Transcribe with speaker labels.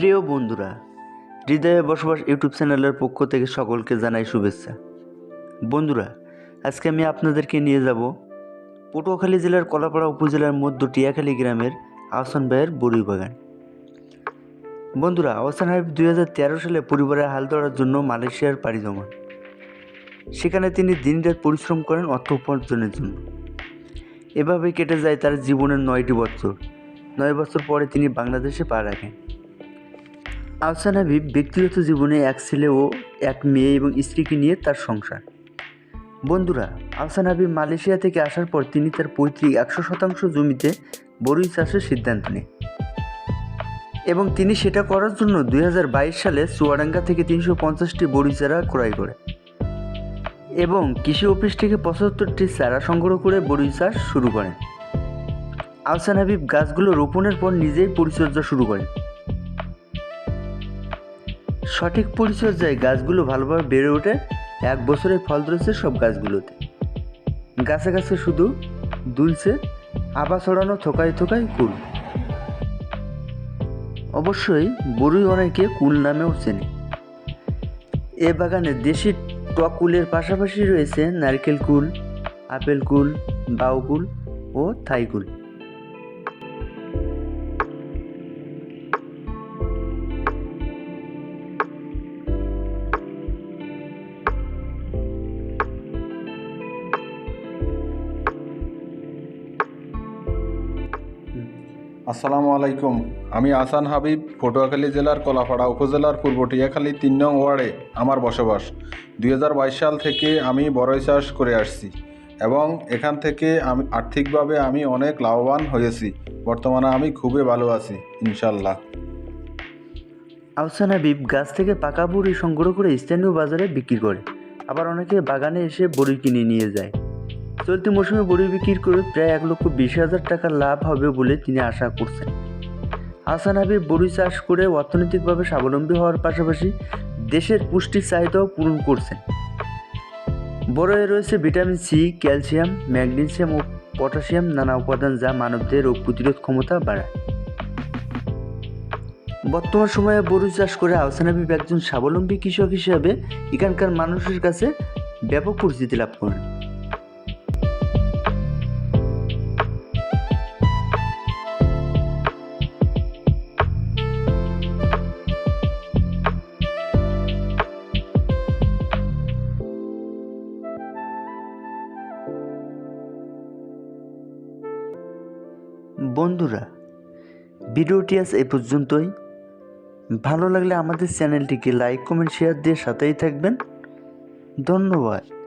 Speaker 1: প্রিয় বন্ধুরা, হৃদয়ে বসবাস ইউটিউব চ্যানেলের পক্ষ থেকে সকলকে জানাই শুভেচ্ছা। বন্ধুরা, আজকে আমি আপনাদেরকে নিয়ে যাব পটুয়াখালী জেলার কলাপাড়া উপজেলার মধ্য টিয়াখালী গ্রামের আহসান ভাইয়ের বড়ুই বাগান। বন্ধুরা, আহসান হাবিব দুই সালে পরিবারের হাল ধরার জন্য মালয়েশিয়ার পাড়ি জমান। সেখানে তিনি দিনরাত পরিশ্রম করেন অর্থ উপার্জনের জন্য। এভাবে কেটে যায় তার জীবনের নয়টি বছর। নয় বছর পরে তিনি বাংলাদেশে পা রাখেন। আহসান হাবিব ব্যক্তিগত জীবনে এক ছেলে ও এক মেয়ে এবং স্ত্রীকে নিয়ে তার সংসার। বন্ধুরা আহসান হাবিব মালয়েশিয়া থেকে আসার পর তিনি তার পৈতৃক একশো শতাংশ জমিতে বরুই চাষের সিদ্ধান্ত নেন এবং তিনি সেটা করার জন্য দুই হাজার বাইশ সালে চুয়াডাঙ্গা থেকে তিনশো পঞ্চাশটি বড়ি চারা ক্রয় করে এবং কৃষি অফিস থেকে পঁচাত্তরটি চারা সংগ্রহ করে বড়ি চাষ শুরু করেন। আহসান হাবিব গাছগুলো রোপণের পর নিজেই পরিচর্যা শুরু করেন। সঠিক পরিচর্যায় গাছগুলো ভালোভাবে বেড়ে ওঠে, এক বছরে ফল ধরেছে সব গাছগুলোতে। গাছে গাছে শুধু দুলছে আবা ছড়ানো থোকায় থোকায় কুল। অবশ্যই বড়ুই অনেকে কুল নামেও চেনে। এ বাগানে দেশি টক কুলের পাশাপাশি রয়েছে নারকেল কুল, আপেল কুল বাউকুল ও থাই
Speaker 2: আসসালামু আলাইকুম। আমি আসান হাবিব, পটুয়াখালী জেলার কলাপাড়া উপজেলার পূর্ব টিয়াখালী তিন নং ওয়ার্ডে আমার বসবাস। দুই হাজার বাইশ সাল থেকে আমি বড়ই চাষ করে আসছি এবং এখান থেকে আমি আর্থিকভাবে আমি অনেক লাভবান হয়েছি। বর্তমানে আমি খুবই ভালো আছি ইনশাল্লাহ
Speaker 1: আহসান হাবিব গাছ থেকে পাকা বড়ি সংগ্রহ করে স্থানীয় বাজারে বিক্রি করে। আবার অনেকে বাগানে এসে বড়ি কিনে নিয়ে যায়। চলতি মৌসুমে বড়ি বিক্রি করে প্রায় এক লক্ষ বিশ হাজার টাকা লাভ হবে বলে তিনি আশা করছেন। আহসান হাবিব বড়ি চাষ করে অর্থনৈতিকভাবে স্বাবলম্বী হওয়ার পাশাপাশি দেশের পুষ্টির চাহিদাও পূরণ করছেন। বড়য়ে রয়েছে ভিটামিন সি, ক্যালসিয়াম ম্যাগনেসিয়াম ও পটাশিয়াম, নানা উপাদান যা মানবদের রোগ প্রতিরোধ ক্ষমতা বাড়ায়। বর্তমান সময়ে বড়ি চাষ করে আহসান হাবিব একজন স্বাবলম্বী কৃষক হিসেবে এখানকার মানুষের কাছে ব্যাপক পরিচিতি লাভ করেন। বন্ধুরা, ভিডিওটি আজ এ পর্যন্তই। ভালো লাগলে আমাদের চ্যানেলটিকে লাইক, কমেন্ট, শেয়ার দিয়ে সাথেই থাকবেন। ধন্যবাদ।